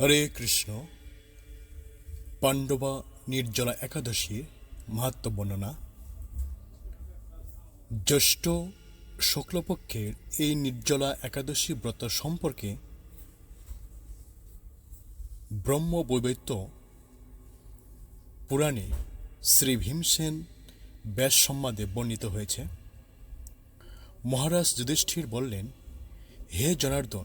হরে কৃষ্ণ। পাণ্ডবা নির্জলা একাদশীর মাহাত্ম বর্ণনা। জ্যৈষ্ঠ শুক্লপক্ষের এই নির্জলা একাদশী ব্রত সম্পর্কে ব্রহ্ম বৈবৈত্য পুরাণে শ্রী ভীমসেন ব্যাস সম্বাদে বর্ণিত হয়েছে। মহারাজ যুধিষ্ঠির বললেন, হে জনার্দন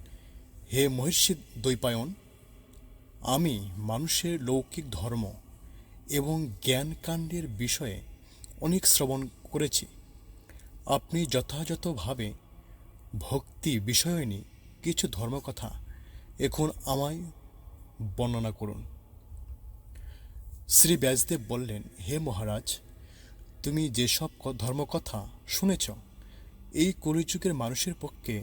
হে মহর্ষি দ্বৈপায়ন, আমি মানুষের লৌকিক ধর্ম এবং জ্ঞানকাণ্ডের বিষয়ে অনেক শ্রবণ করেছি। আপনি যথাযথভাবে ভক্তি বিষয়নী কিছু ধর্মকথা এখন আমায় বর্ণনা করুন। শ্রী ব্যাসদেব বললেন, হে মহারাজ, তুমি যেসব ধর্মকথা শুনেছ, এই কলিযুগের মানুষের পক্ষে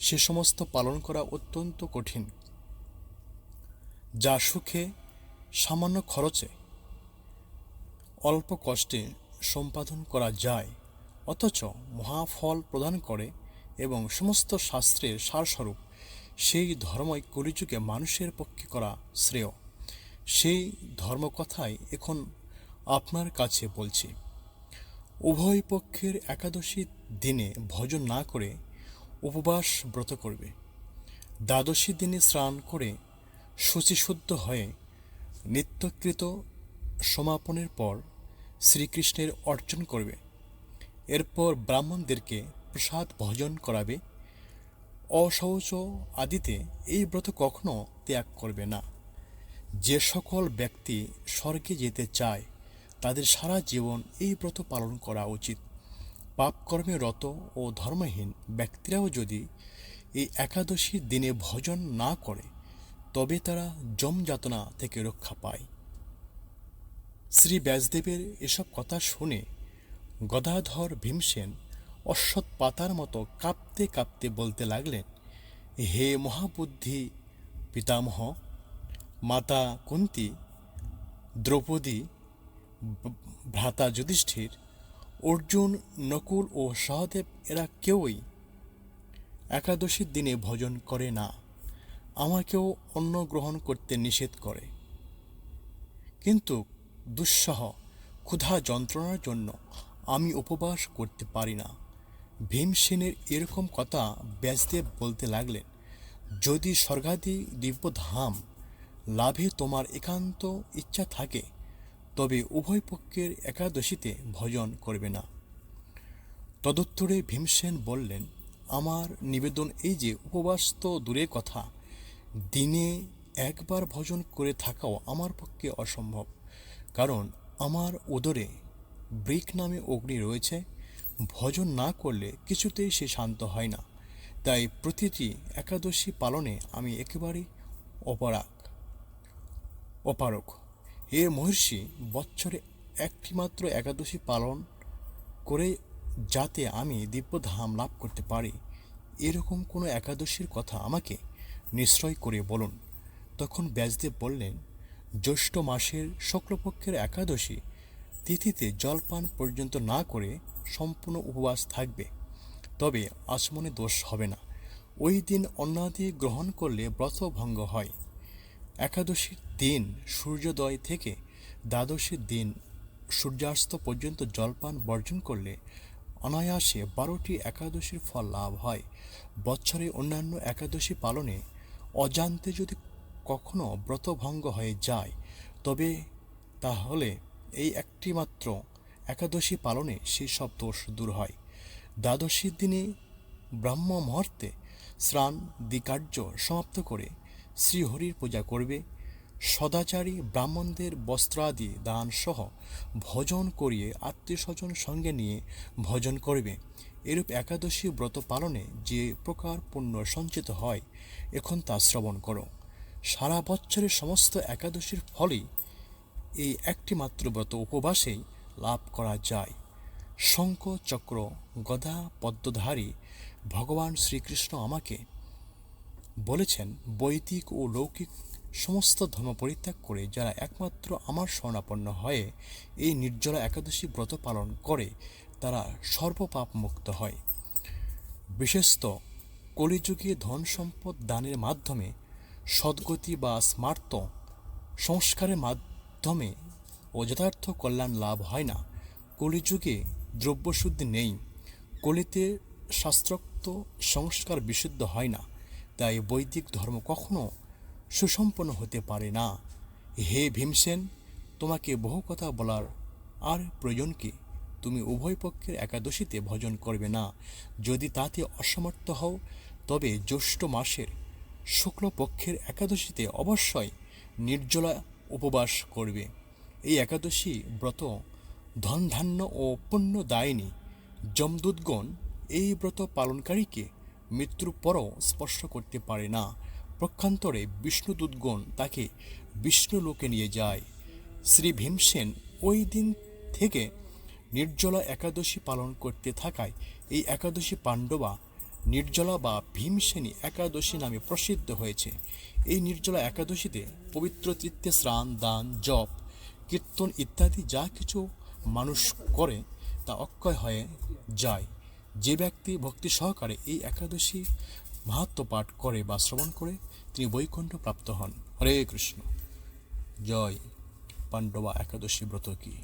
সে সমস্ত পালন করা অত্যন্ত কঠিন। যা সুখে, সামান্য খরচে, অল্প কষ্টে সম্পাদন করা যায়, অথচ মহাফল প্রদান করে এবং সমস্ত শাস্ত্রের সারস্বরূপ সেই ধর্মই কলিযুগে মানুষের পক্ষে করা শ্রেয়। সেই ধর্মকথাই এখন আপনার কাছে বলছি। উভয় পক্ষের একাদশী দিনে ভজন না করে উপবাস ব্রত করবে। দ্বাদশী দিনে স্নান করে শুচিশুদ্ধ হয়ে নিত্যকৃত সমাপনের পর শ্রীকৃষ্ণের অর্জন করবে। এরপর ব্রাহ্মণদেরকে প্রসাদ ভোজন করাবে। অশৌচ আদিতে এই ব্রত কখনো ত্যাগ করবে না। যে সকল ব্যক্তি স্বর্গে যেতে চায়, তাদের সারা জীবন এই ব্রত পালন করা উচিত। পাপকর্মে রত ও ধর্মহীন ব্যক্তিরাও যদি এই একাদশীর দিনে ভজন না করে, তবে তারা যমযাতনা থেকে রক্ষা পায়। শ্রী ব্যাসদেবের এসব কথা শুনে গদাধর ভীমসেন অশ্বৎ পাতার মতো কাঁপতে কাঁপতে বলতে লাগলেন, হে মহাবুদ্ধি, পিতামহ, মাতা কুন্তি, দ্রৌপদী ভ্রাতা যুধিষ্ঠির অর্জুন, নকুল ও সহদেব এরা কেউই একাদশীর দিনে ভজন করে না। আমাকেও অন্ন গ্রহণ করতে নিষেধ করে। কিন্তু দুঃসহ, ক্ষুধা যন্ত্রণার জন্য আমি উপবাস করতে পারি না। ভীমসেনের এরকম কথা ব্যাসদেব বলতে লাগলেন, যদি স্বর্গাদি দিব্যধাম, লাভে তোমার একান্ত ইচ্ছা থাকে তবে উভয় পক্ষের একাদশীতে ভজন করবে না। তদুত্তরে ভীমসেন বললেন, আমার নিবেদন এই যে, উপবাস তো দূরের কথা। দিনে একবার ভজন করে থাকাও আমার পক্ষে অসম্ভব। কারণ আমার উদরে ব্রিক নামে অগ্নি রয়েছে। ভজন না করলে কিছুতেই সে শান্ত হয় না। তাই প্রতিটি একাদশী পালনে আমি একেবারেই অপরাগ অপারক হে মহর্ষি বৎসরে একটিমাত্র একাদশী পালন করে যাতে আমি দিব্যধাম লাভ করতে পারি। এরকম কোনো একাদশীর কথা আমাকে নিশ্চয় করে বলুন। তখন ব্যাসদেব বললেন, জ্যৈষ্ঠ মাসের শুক্লপক্ষের একাদশী তিথিতে জলপান পর্যন্ত না করে সম্পূর্ণ উপবাস থাকবে। তবে আচমনে দোষ হবে না। ওই দিন অন্নাদি গ্রহণ করলে ব্রত ভঙ্গ হয়। একাদশীর দিন সূর্যোদয় থেকে দ্বাদশীর দিন সূর্যাস্ত পর্যন্ত জলপান বর্জন করলে অনায়াসে বারোটি একাদশীর ফল লাভ হয়। বছরে অন্যান্য একাদশী পালনে অজান্তে যদি কখনো ব্রতভঙ্গ হয়ে যায়, তবে তাহলে এই একটি মাত্র একাদশী পালনে সেই সব দোষ দূর হয়। দ্বাদশীর দিনে ব্রাহ্ম মুহূর্তে স্নান, দিকার্য সমাপ্ত করে শ্রীহরির পূজা করবে। সদাচারী ব্রাহ্মণদের বস্ত্রাদি দান সহ ভজন করিয়ে আত্মীয় স্বজন সঙ্গে নিয়ে ভজন করবে। এরূপ একাদশী ব্রত পালনে যে প্রকার পুণ্য সঞ্চিত হয়, এখন তা শ্রবণ করো। সারা বছরের সমস্ত একাদশীর ফলেই এই একটি মাত্র ব্রত উপবাসেই লাভ করা যায়। শঙ্খ চক্র গদা পদ্মধারী ভগবান শ্রীকৃষ্ণ আমাকে বলেছেন, বৈদিক ও লৌকিক সমস্ত ধর্ম পরিত্যাগ করে যারা একমাত্র আমার শরণাপন্ন হয়ে এই নির্জলা একাদশী ব্রত পালন করে, তারা সর্বপাপ মুক্ত হয়। বিশেষত কলিযুগে ধন সম্পদ দানের মাধ্যমে, সদ্গতি বা স্মার্ত সংস্কারের মাধ্যমে ও যথার্থ কল্যাণ লাভ হয় না। কলিযুগে দ্রব্যশুদ্ধি নেই, কলিতে শাস্ত্রোক্ত সংস্কার বিশুদ্ধ হয় না। তাই বৈদিক ধর্ম কখনো সুসম্পন্ন হতে পারে না। হে ভীমসেন, তোমাকে বহু কথা বলার আর প্রয়োজন কি? তুমি উভয় পক্ষের একাদশীতে ভজন করবে না। যদি তাতে অসমর্থ হও, তবে জ্যৈষ্ঠ মাসের শুক্লপক্ষের একাদশীতে অবশ্যই নির্জলা উপবাস করবে। এই একাদশী ব্রত ধন ধান্য ও পুণ্য দায়নি যমদূতগণ এই ব্রত পালনকারীকে মৃত্যুর পরও স্পর্শ করতে পারে না। প্রক্ষান্তরে বিষ্ণুদূতগণ তাকে বিষ্ণু লোকে নিয়ে যায়। শ্রী ভীমসেন ওই দিন থেকে নির্জলা একাদশী পালন করতে থাকায় এই একাদশী পাণ্ডবা নির্জলা বা ভীমসেনী একাদশী নামে প্রসিদ্ধ হয়েছে। এই নির্জলা একাদশীতে পবিত্র তৃতীয় স্নান, দান, জপ, কীর্তন ইত্যাদি যা কিছু মানুষ করে তা অক্ষয় হয়ে যায়। যে ব্যক্তি ভক্তি সহকারে এই একাদশী মাহাত্ম পাঠ করে বা শ্রবণ করে, তিনি বৈকুণ্ঠ প্রাপ্ত হন। হরে কৃষ্ণ। জয় পাণ্ডবা একাদশী ব্রত কি।